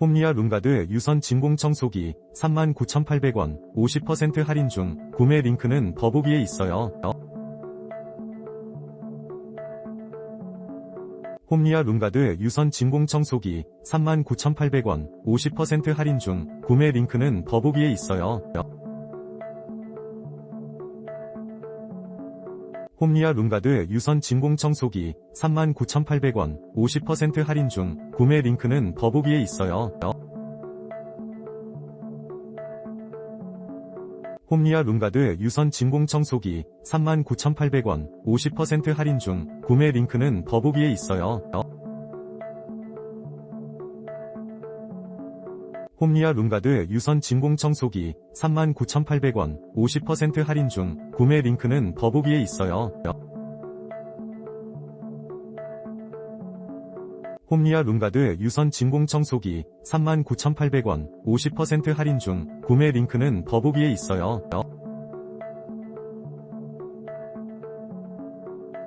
홈리아 룸가드 유선 진공 청소기 39,800원 50% 할인 중 구매 링크는 더보기에 있어요. 홈리아 룸가드 유선 진공 청소기 39,800원 50% 할인 중 구매 링크는 더보기에 있어요. 홈리아 룸가드 유선 진공 청소기 39,800원 50% 할인 중 구매 링크는 더보기에 있어요. 홈리아 룸가드 유선 진공 청소기 39,800원 50% 할인 중 구매 링크는 더보기에 있어요. 홈리아 룸가드 유선 진공 청소기 39,800원 50% 할인 중 구매 링크는 더보기에 있어요. 홈리아 룸가드 유선 진공 청소기 39,800원 50% 할인 중 구매 링크는 더보기에 있어요.